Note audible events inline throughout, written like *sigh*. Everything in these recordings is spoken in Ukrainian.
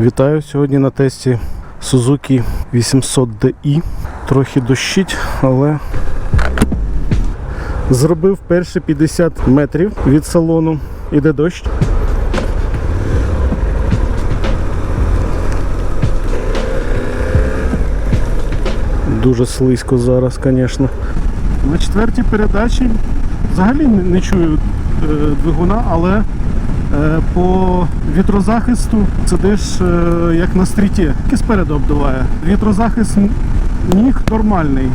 Вітаю сьогодні на тесті Suzuki 800DI. Трохи дощить, але зробив перші 50 метрів від салону. Іде дощ. Дуже слизько зараз, звісно. На четвертій передачі взагалі не, чую е, двигуна, але по вітрозахисту сидиш е, як на стріті, і спереду обдуває. Вітрозахист ніг нормальний.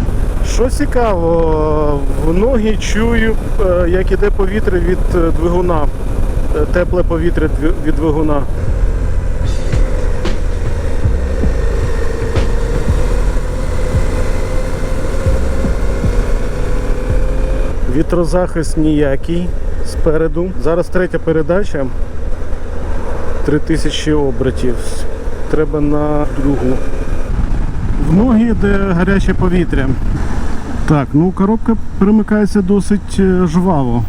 Що цікаво, в ноги чую, е, як іде повітря від е, двигуна, е, тепле повітря від двигуна. Вітрозахист ніякий спереду. Зараз третя передача. 3000 обертів. Треба на другу. В ноги йде гаряче повітря. Так, ну коробка перемикається досить е, жваво.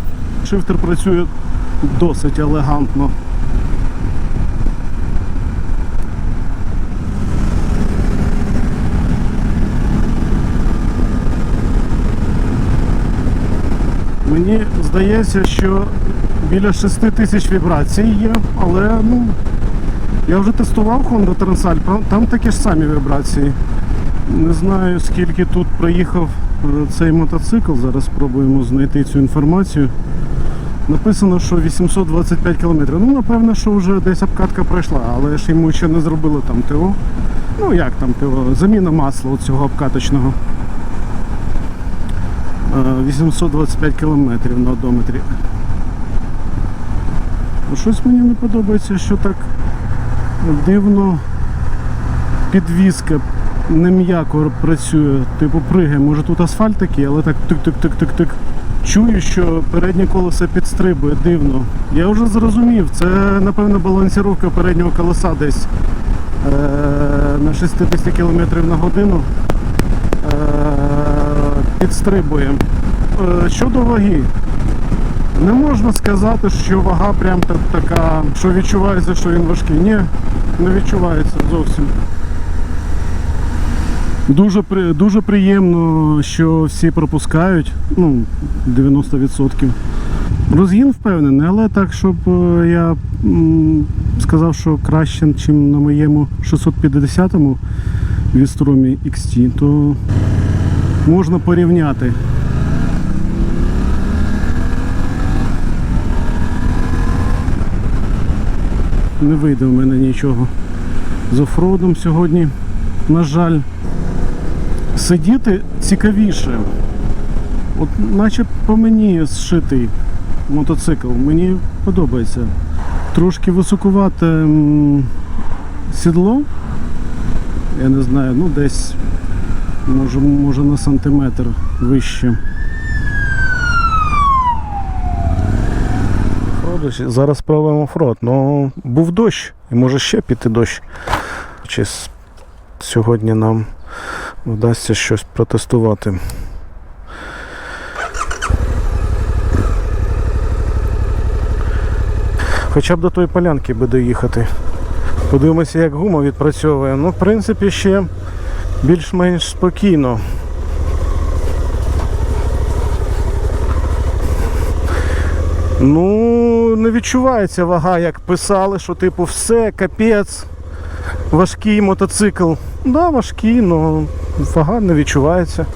Шифтер працює досить елегантно. Мені здається, що біля 6 тисяч вібрацій є, але ну, я вже тестував Honda Transal, там- там такі ж самі вібрації. Не знаю, скільки тут проїхав е, цей мотоцикл. Зараз спробуємо знайти цю інформацію. Написано, що 825 км. Ну, напевно, що вже десь обкатка пройшла, але ж йому ще не зробили там ТО. Ну як там ТО? Заміна масла цього обкаточного. Е, 825 кілометрів на одометрі. Ну, Щось мені не подобається, що так дивно підвізка не м'яко працює, типу пригає. Може тут асфальт такий, але так тик-тик-тик-тик-тик. Чую, що переднє колесо підстрибує дивно. Я вже зрозумів, це напевно балансіровка переднього колеса десь е- на 60 км на годину е- підстрибує. Е, Щодо ваги, не можна сказати, що вага прям та- така, що відчувається, що він важкий. Ні, не відчувається зовсім. Дуже, дуже приємно, що всі пропускають, ну, 90%. Розгін впевнений, але так, щоб е, я сказав, що краще, ніж на моєму 650-му Вістромі XT, то можна порівняти. Не вийде в мене нічого з офродом сьогодні, на жаль. Сидіти цікавіше. От наче по мені зшитий мотоцикл. Мені подобається. Трошки високувате сідло. Я не знаю, ну десь може, може на сантиметр вище. Зараз спробуємо офрод. Ну, був дощ, і може ще піти дощ. Чи сьогодні нам вдасться щось протестувати. Хоча б до тої полянки би доїхати. Подивимося, як гума відпрацьовує. Ну, в принципі, ще більш-менш спокійно. Ну, не відчувається вага, як писали, що типу все, капець, важкий мотоцикл. Да, важкий, але вага не відчувається.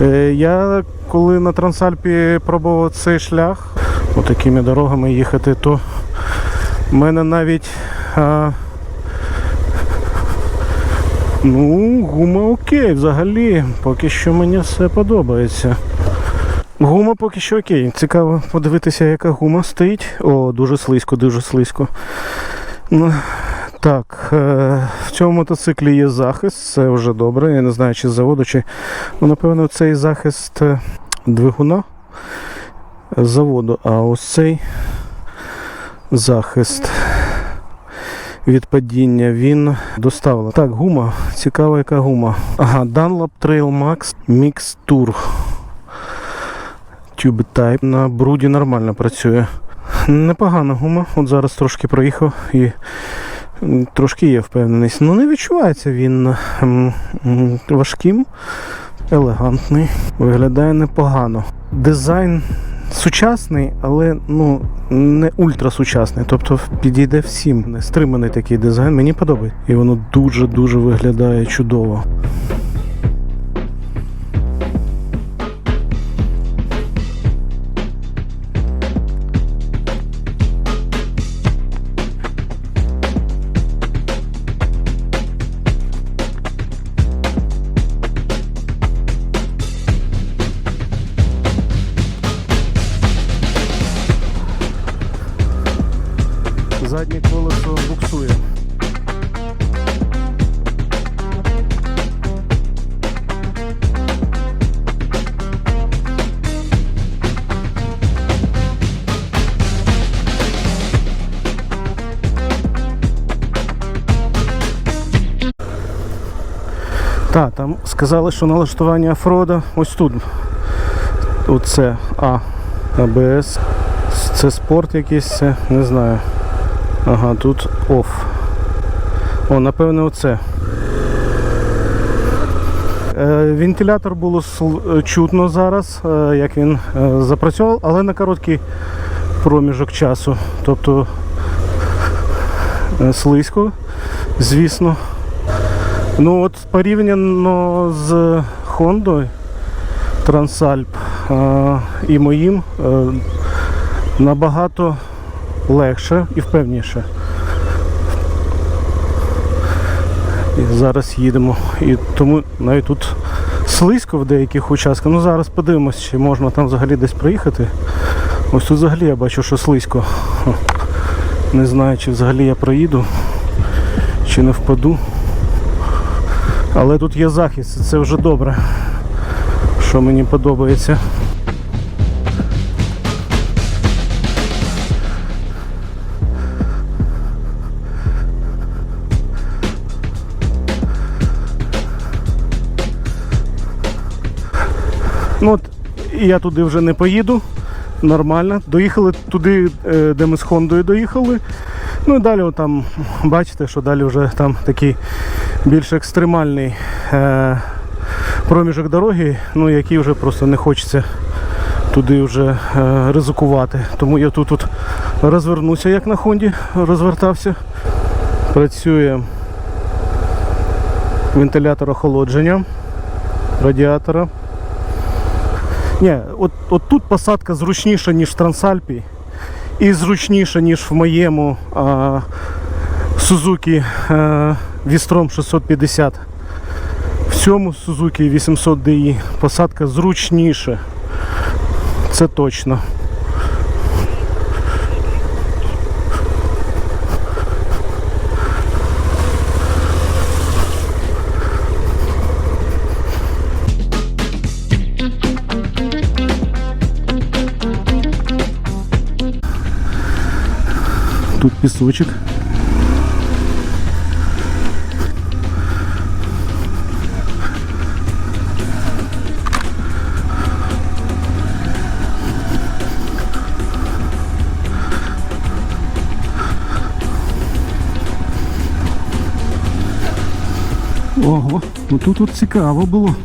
Е, я коли на Трансальпі пробував цей шлях, отакими дорогами їхати, то в мене навіть а, ну, гума окей взагалі. Поки що мені все подобається. Гума поки що окей. Цікаво подивитися, яка гума стоїть. О, дуже слизько, дуже слизько. Ну, так, е, в цьому мотоциклі є захист, це вже добре. Я не знаю, чи з заводу, чи. Ну, напевно, цей захист е, двигуна з заводу, а ось цей захист від падіння він доставлений. Так, гума. Цікава, яка гума. Ага, Dunlop Trail Max Mix Tour. Tube Type. На бруді нормально працює. Непогана гума. От зараз трошки проїхав і Трошки є впевненість. Ну не відчувається він важким, елегантний, виглядає непогано. Дизайн сучасний, але ну не ультрасучасний. Тобто підійде всім. Стриманий такий дизайн. Мені подобається. І воно дуже-дуже виглядає чудово. Так, там сказали, що налаштування оффрода ось тут. Оце А. АБС. Це спорт якийсь, це не знаю. Ага, тут оф. О, напевно, оце. Е, Вентилятор було сл- чутно зараз, е, як він е, запрацьовував, але на короткий проміжок часу. Тобто е, слизько, звісно. Ну от порівняно з Хондою Transalp е, і моїм е, набагато легше і впевніше. І зараз їдемо. І тому навіть тут слизько в деяких участках. Ну зараз подивимось, чи можна там взагалі десь проїхати. Ось тут взагалі я бачу, що слизько. Не знаю, чи взагалі я проїду, чи не впаду. Але тут є захист, це вже добре, що мені подобається. Ну от я туди вже не поїду. Нормально. Доїхали туди, е, де ми з Хондою доїхали. Ну і далі там бачите, що далі вже там такий більш екстремальний е, проміжок дороги, ну який вже просто не хочеться туди вже е, ризикувати. Тому я тут, розвернуся, як на Хонді розвертався. Працює вентилятор охолодження радіатора. Ні, от, от тут посадка зручніша, ніж в Трансальпі, і зручніше, ніж в моєму а, Suzuki а, Vistrom 650. В цьому Suzuki 800 DI посадка зручніше. Це точно. Тут пісочок. Ого, ну тут от цікаво було.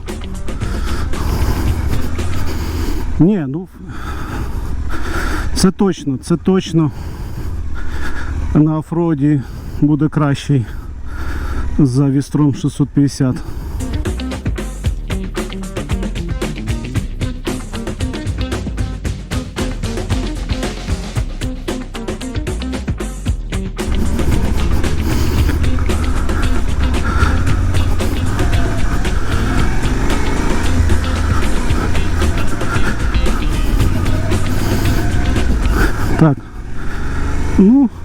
Ні, ну це точно, це точно на офроді буде кращий за Вістром 650.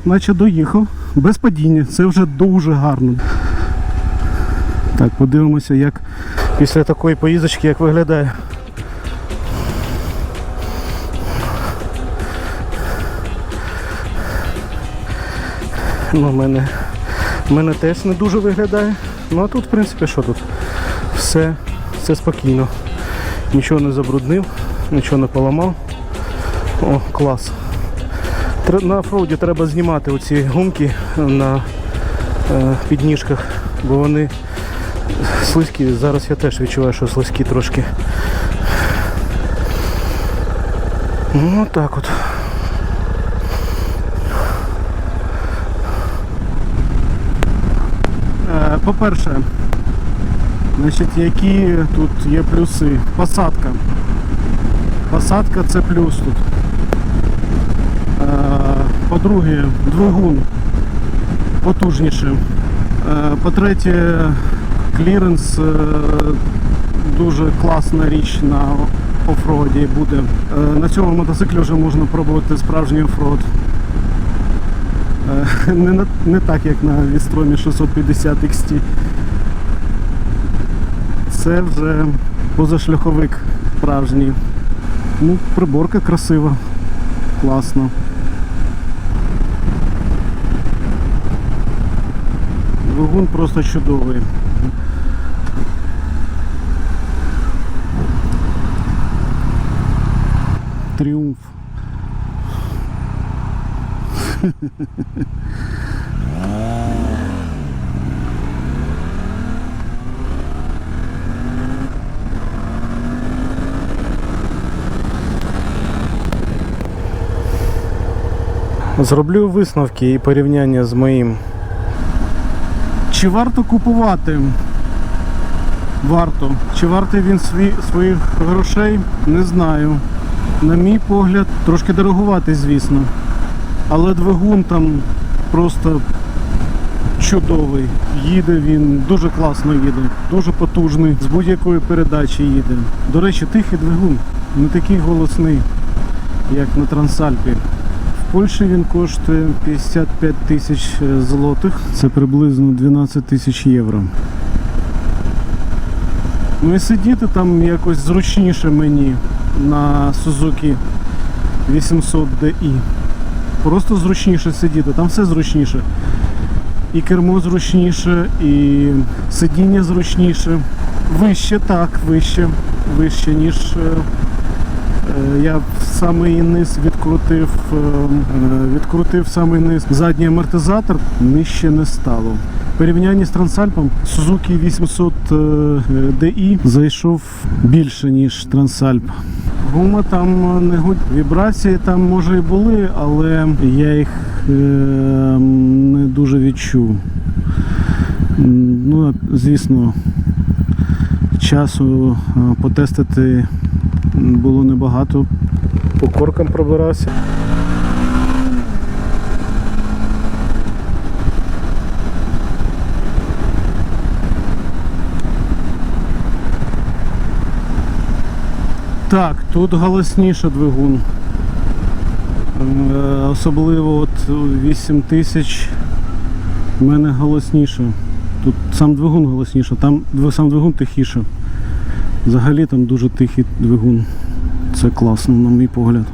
Наче доїхав. Без падіння. Це вже дуже гарно. Так, подивимося, як після такої поїздочки як виглядає. Ну, в мене, в мене теж не дуже виглядає. Ну а тут, в принципі, що тут? Все, все спокійно. Нічого не забруднив, нічого не поламав. О, клас. На офроуді треба знімати оці гумки на е, підніжках, бо вони слизькі. Зараз я теж відчуваю, що слизькі трошки. Ну так от. Е, По-перше, значить, які тут є плюси? Посадка. Посадка це плюс тут. По-друге, двигун потужніше. Е, По-третє, кліренс е, дуже класна річ на офроді буде. Е, На цьому мотоциклі вже можна пробувати справжній офрод. *laughs* Не, не так, як на Вістромі 650 XT. Це вже позашляховик справжній. Ну, приборка красива, класно. Двигун просто чудовий. Тріумф. Зроблю висновки і порівняння з моїм. Чи варто купувати? Варто. Чи вартий він свій, своїх грошей? Не знаю. На мій погляд, трошки дорогувати, звісно. Але двигун там просто чудовий. Їде він, дуже класно їде, дуже потужний, з будь-якої передачі їде. До речі, тихий двигун, не такий голосний, як на Трансальпі. Польщі він коштує 55 тисяч злотих, це приблизно 12 тисяч євро. Ну і сидіти там якось зручніше мені на Suzuki 800 DI. Просто зручніше сидіти, там все зручніше. І кермо зручніше, і сидіння зручніше. Вище, так, вище, вище, ніж е, е, я самий низ відкрутив, е, е, відкрутив самий низ задній амортизатор, нижче не стало. В порівнянні з Трансальпом Suzuki 800 е, DI зайшов більше, ніж Трансальп. Гума там не гудь. Вібрації там може і були, але я їх е, не дуже відчув. Ну, звісно, часу е, потестити було небагато. По коркам пробирався. Так, тут голосніше двигун. Е, Особливо от 8 тисяч в мене голосніше. Тут сам двигун голосніше, там сам двигун тихіше. Взагалі там дуже тихий двигун. Це класно, на мій погляд.